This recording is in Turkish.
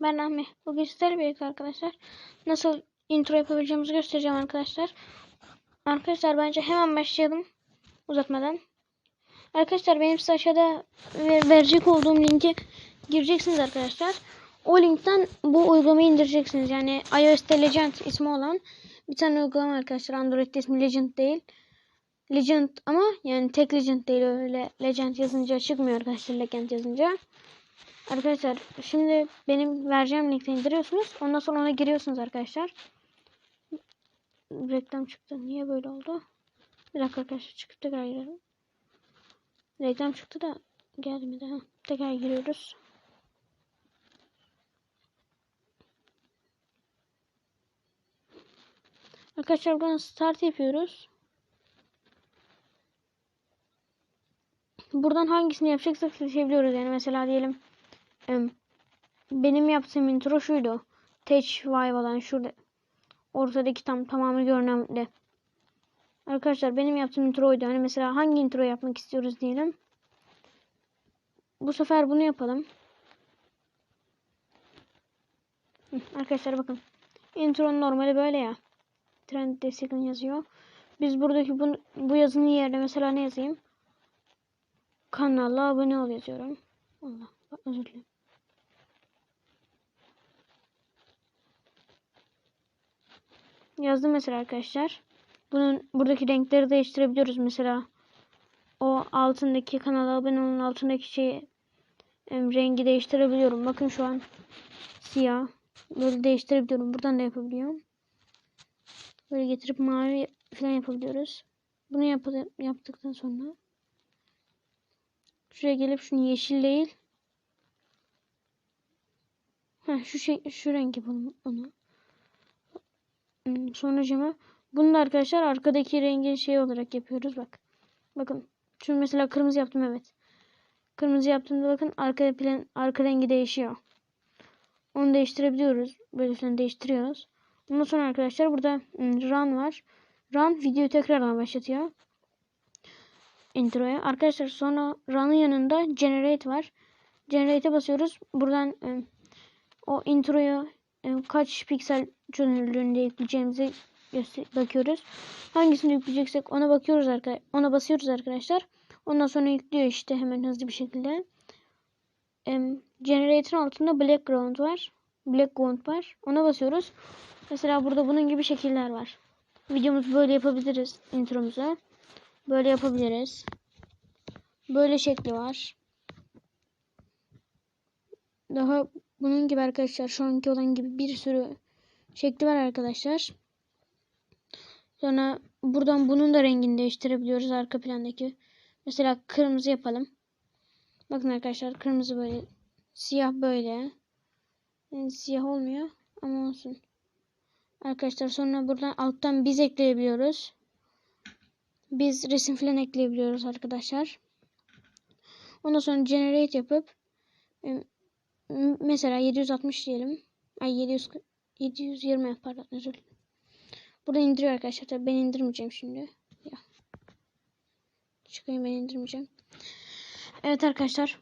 Ben Ahmet. Bugün sizlerle birlikte arkadaşlar nasıl intro yapabileceğimizi göstereceğim arkadaşlar. Arkadaşlar bence hemen başlayalım uzatmadan. Arkadaşlar benim size aşağıda ver- verecek olduğum linki gireceksiniz arkadaşlar. O linkten bu uygulamayı indireceksiniz. Yani iOS'te Legend ismi olan bir tane uygulama arkadaşlar. Android'de ismi Legend değil. Legend ama yani tek Legend değil öyle Legend yazınca çıkmıyor arkadaşlar Legend yazınca. Arkadaşlar şimdi benim vereceğim linkten indiriyorsunuz. Ondan sonra ona giriyorsunuz arkadaşlar. Reklam çıktı. Niye böyle oldu? Bir dakika arkadaşlar çıkıp tekrar girelim. Reklam çıktı da gelmedi. Tekrar giriyoruz. Arkadaşlar buradan start yapıyoruz. Buradan hangisini yapacaksak seçebiliyoruz. Yani mesela diyelim benim yaptığım intro şuydu. Teç Vive olan şurada. Ortadaki tam tamamı görünen de. Arkadaşlar benim yaptığım intro oydu. Hani mesela hangi intro yapmak istiyoruz diyelim. Bu sefer bunu yapalım. Arkadaşlar bakın. Intro normali böyle ya. Trend destekli yazıyor. Biz buradaki bu, bu yazının yerine mesela ne yazayım? Kanala abone ol yazıyorum. Allah özür dilerim. Yazdım mesela arkadaşlar. Bunun buradaki renkleri değiştirebiliyoruz mesela. O altındaki kanala abone olun altındaki şeyi em, rengi değiştirebiliyorum. Bakın şu an siyah. Böyle değiştirebiliyorum. Buradan da yapabiliyorum. Böyle getirip mavi falan yapabiliyoruz. Bunu yap yaptıktan sonra şuraya gelip şunu yeşil değil. Heh, şu şey şu renk yapalım onu. Hmm, Sonucuma bunu da arkadaşlar arkadaki rengin şey olarak yapıyoruz bak. Bakın. Şunu mesela kırmızı yaptım evet. Kırmızı yaptığımda bakın arka plan arka rengi değişiyor. Onu değiştirebiliyoruz. Böylesini değiştiriyoruz. Ondan sonra arkadaşlar burada hmm, run var. Run videoyu tekrardan başlatıyor. Introya. Arkadaşlar sonra run'ın yanında generate var. Generate'e basıyoruz. Buradan hmm, o introyu e, kaç piksel çözünürlüğünde yükleyeceğimize bakıyoruz. Hangisini yükleyeceksek ona bakıyoruz arkadaşlar. Ona basıyoruz arkadaşlar. Ondan sonra yüklüyor işte hemen hızlı bir şekilde. Em, Generator'ın altında background var. Background var. Ona basıyoruz. Mesela burada bunun gibi şekiller var. Videomuzu böyle yapabiliriz. Intromuzu. Böyle yapabiliriz. Böyle şekli var. Daha bunun gibi arkadaşlar şu anki olan gibi bir sürü şekli var arkadaşlar. Sonra buradan bunun da rengini değiştirebiliyoruz arka plandaki. Mesela kırmızı yapalım. Bakın arkadaşlar kırmızı böyle. Siyah böyle. Yani siyah olmuyor ama olsun. Arkadaşlar sonra buradan alttan biz ekleyebiliyoruz. Biz resim falan ekleyebiliyoruz arkadaşlar. Ondan sonra generate yapıp mesela 760 diyelim. Ay 700 720 pardon özür dilerim. Burada indiriyor arkadaşlar. Tabii ben indirmeyeceğim şimdi. Ya. Çıkayım ben indirmeyeceğim. Evet arkadaşlar.